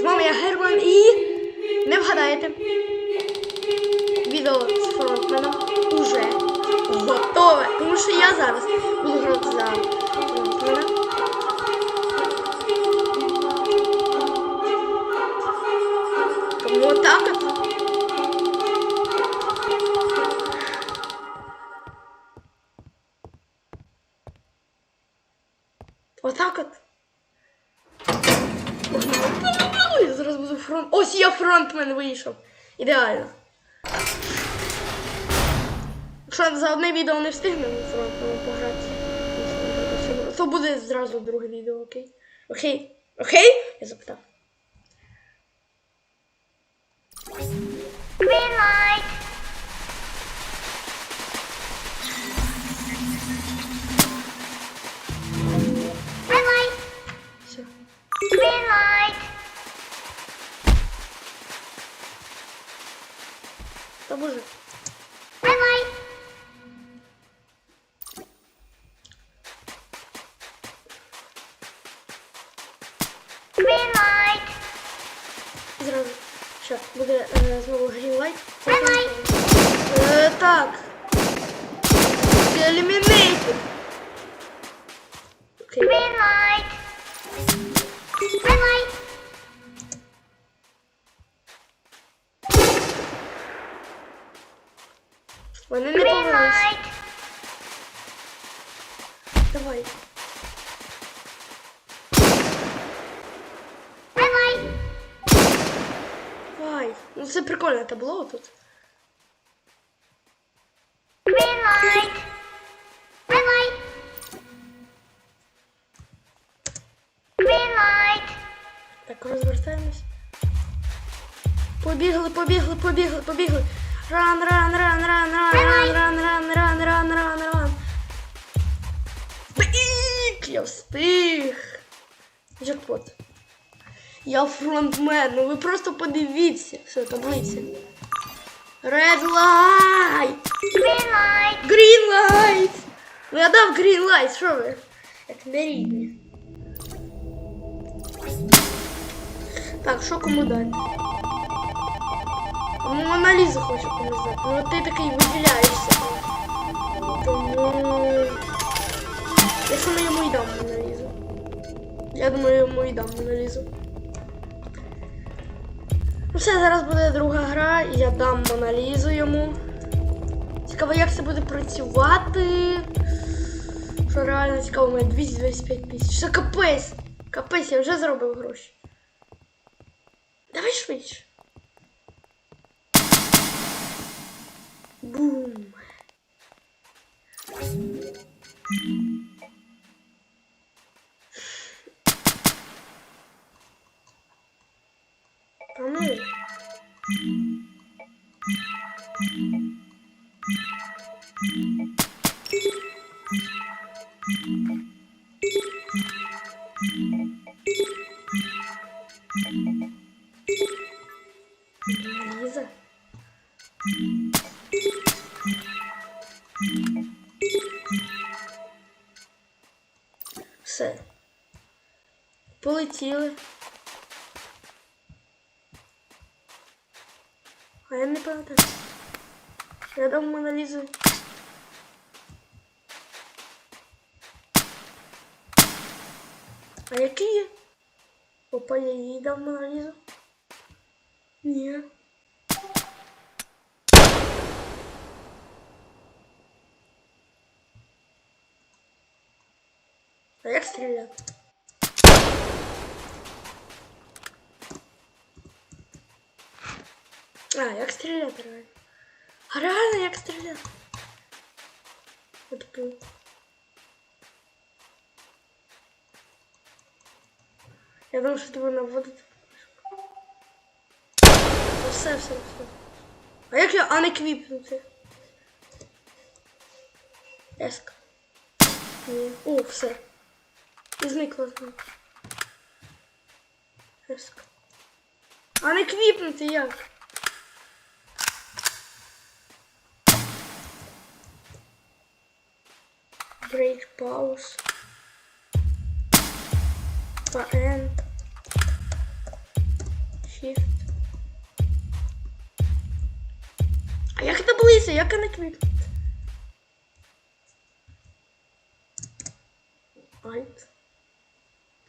З вами я Герман і не вгадаєте. Відео з фронтменом уже готове. Тому що я зараз буду грати за фронтмена. Я зараз буду фронт. Ось я фронтмен вийшов. Ідеально. Якщо за одне відео не встигнемо фронтмен пограти, то буде зразу друге відео, окей? Окей? Окей? Я запитав. Green light. Green light. Red light. Вони не Green light. Давай. Давай. Ну це прикольне табло тут. Так, розвертаємось. Побігли, побігли, побігли, побігли. Ран, ран, ран, ран, ран, ран, ран, ран, ран, ран, ран, ран. Бік, я встиг. Джекпот. Я фронтмен, ну ви просто подивіться. Все, таблиця. Red light! Green light. Green light! Ну я дав green light, що ви? Як не рідні. Так, що кому дати? Моналізу хочу комусь дати. Ну ти такий виділяєшся. Тому. Я саме йому й дам Моналізу. Я думаю, йому й дам Моналізу. Ну все, зараз буде друга гра, і я дам Моналізу йому. Цікаво, як це буде працювати. Що реально цікаво, у мене 225 тисяч. Це капець! Капець, я вже заробив гроші. Давай швидше. Бум. Панове. Ну. Thank you. Mona Lisa. Olha aqui. Opa, olha aí, dá uma Mona Lisa. Minha. Olha a estrela. Ah, eu que estrelei, peraí. А реально як стріляти? От пил. Я думаю, що тебе наводити. Ну, Все, все, все. А як я а не? Еск. Ні. О, все. І зникла знову. Еск. А не квіпнути як? Break pause. End. Shift. А як таблиця? Як не квітнути? Alt.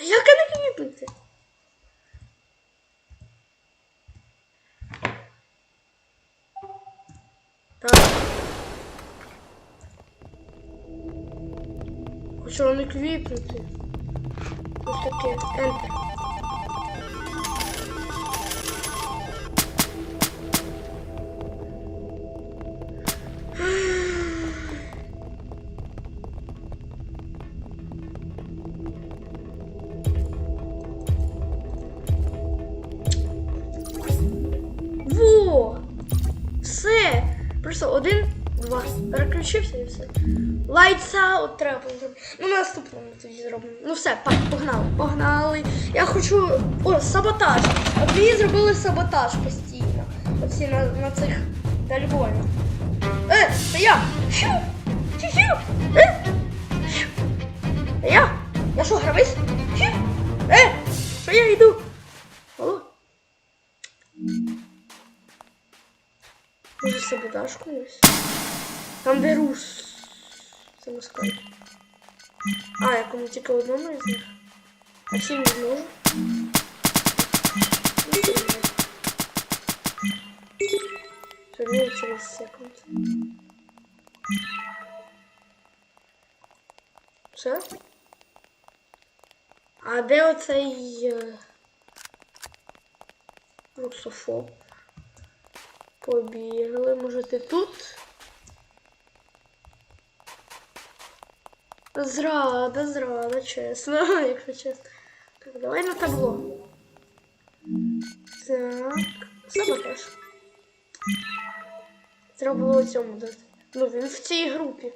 А як не квітнути? Так. Хочу не квітнути. Ось таке. Enter. Во! Все! Просто один, два. Переключився і все. Lights out треба. Ну, на наступному тоді зробимо. Ну все, пак, погнали, погнали. Я хочу. О, саботаж. От мені зробили саботаж постійно. Оці на, на цих дальбонах. Е, це я! Фью! Фью! Е! Я? Я що, гравець? Фью! Е! Що я йду? Може саботаж комусь? Там де рус. Це москаль. А, я кому тільки одному із них. А всім не зможу. Вернее, через секунд. Все? А де оцей е, русофоб? Побігли, може ти тут? Зрада, зрада, чесно, якщо чесно. Так, давай на табло. Так, саботаж. Треба було цьому дати. Ну, він в цій групі.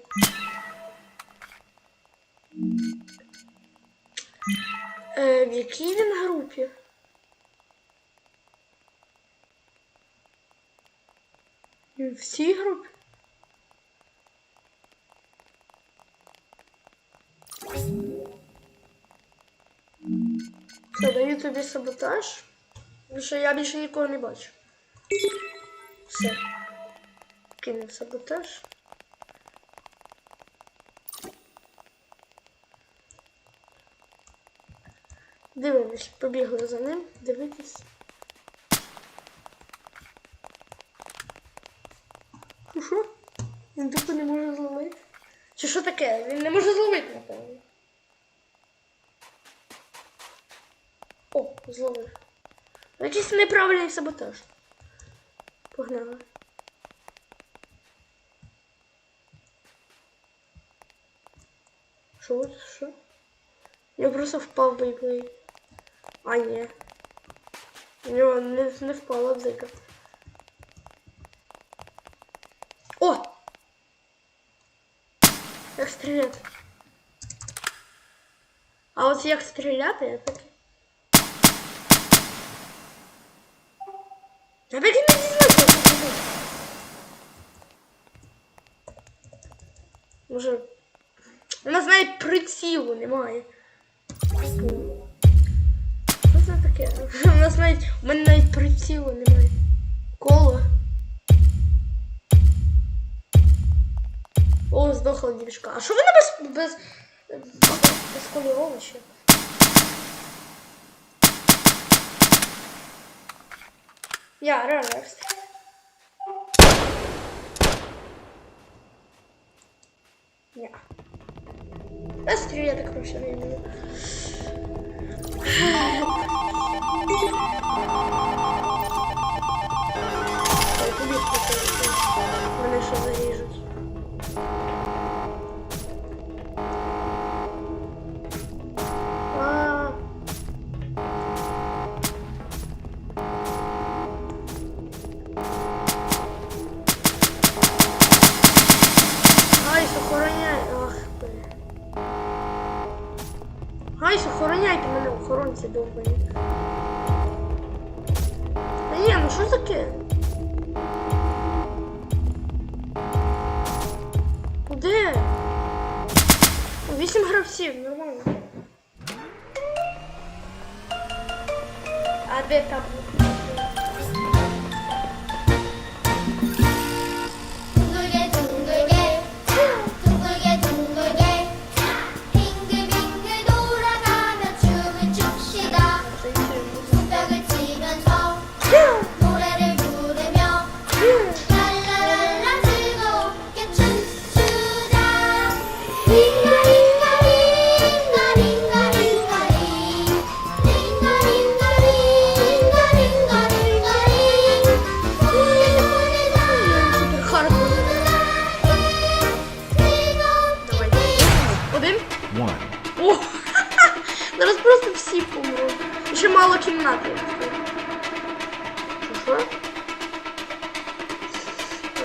Е, в якій він групі? Він в цій групі? Все, даю тобі саботаж. Що я більше нікого не бачу. Все. Кинув саботаж. Дивимось, побігли за ним, дивитись. Ну що? Він тупо не може зловити. Чи що таке? Він не може зловити, напевно. О, зловив. Якийсь неправильний саботаж. Погнали. Що? Що? Я просто впав в бейблей. А, ні. У нього не, не впала бзика. О! Як стріляти? А от як стріляти, я таки. Я так і не дізнався. як це робити. Може. Нас навіть прицілу немає. Що це таке? У нас навіть. У мене навіть прицілу немає. Коло. О, здохла дівчинка. А що вона без. без. без кольоровища? Я реально як стріляю. Ні. Я стріляти коротше не вмію. Гайс, охороняйте мене, охоронці довбані. Та ні, ну що таке? Де? Вісім гравців, нормально. А де там? Мало. Що?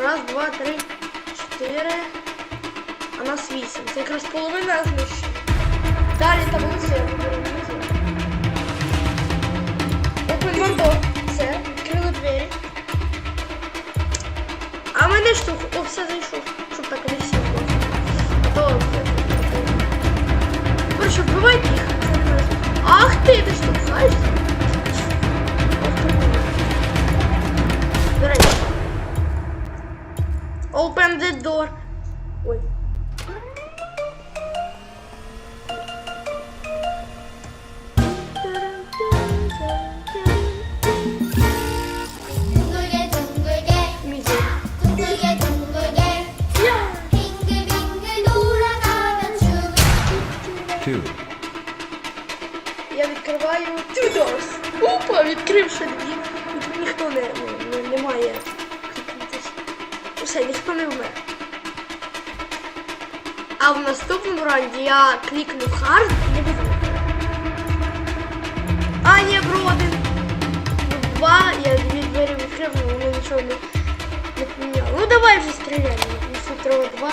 Раз, два, три, чотири. А нас вісім. Це якраз половина знищена. Далі там усе, я виберу внизу. Open one door. Все, відкрили двері. А мене штук. О, все зайшов. Two, Я відкриваю two doors. Опа, відкривши дві. Ніхто не, не, не, має. Усе, ніхто не вмер. А в наступному раунді я клікну hard і не буду. А, ні, бро, один. Два, я дві двері відкрив, але нічого не, не поміняло. Ну давай вже стріляємо. Якщо треба два.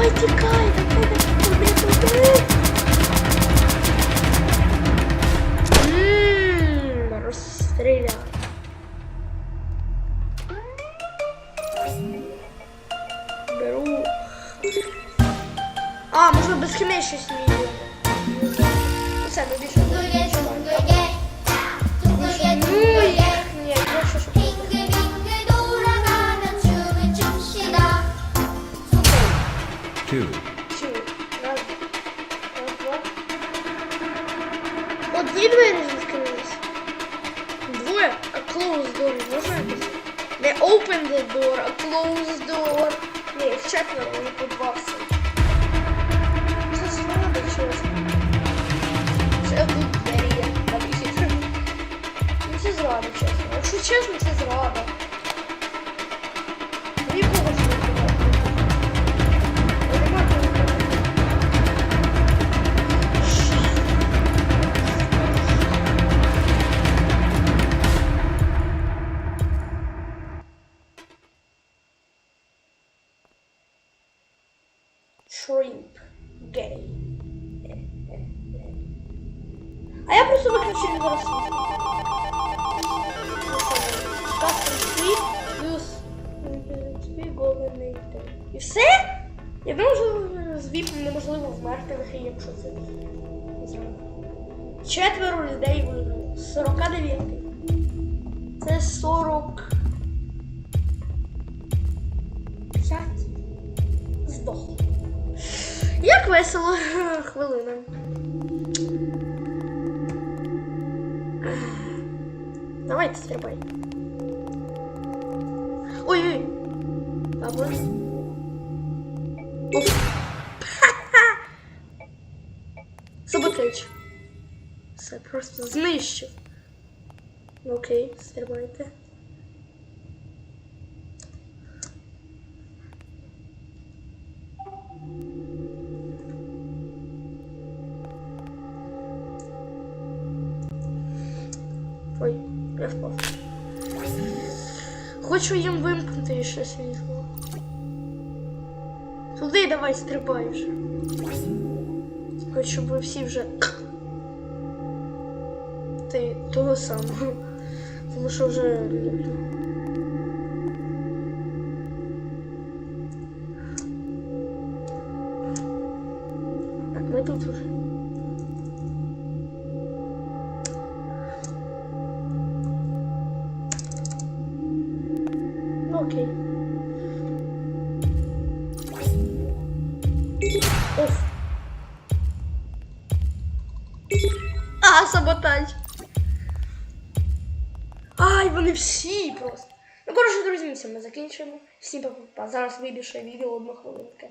Давай тікай, давай, давай, туди, туди. Ммм, розстріляй. Беру. А, можна безкінечність мені. Зрада, чесно. Якщо чесно, це зрада. Shrimp gay. А я просто виключив його світ. Плюс Native. І все? Я думаю, що з віпом неможливо вмерти якщо це. Четверо людей виграло. 49. Це 40. 5. Здохло. Як весело. Хвилина. Давайте стрибай. Ой-ой. Або. Оп. Ха-ха. Саботаж. Все просто знищив. Ну, Окей, стрибайте. Ой, я. Хочу їм вимкнути ще світло. Туди давай стрибай вже. Хочу, щоб ви всі вже. Ти того самого. Тому що вже. Так, ми тут вже. А. Ай, вони всі просто. Ну, коротше, друзі, на ми закінчуємо. Всім па-па. Зараз вибіше відео одну хвилинку.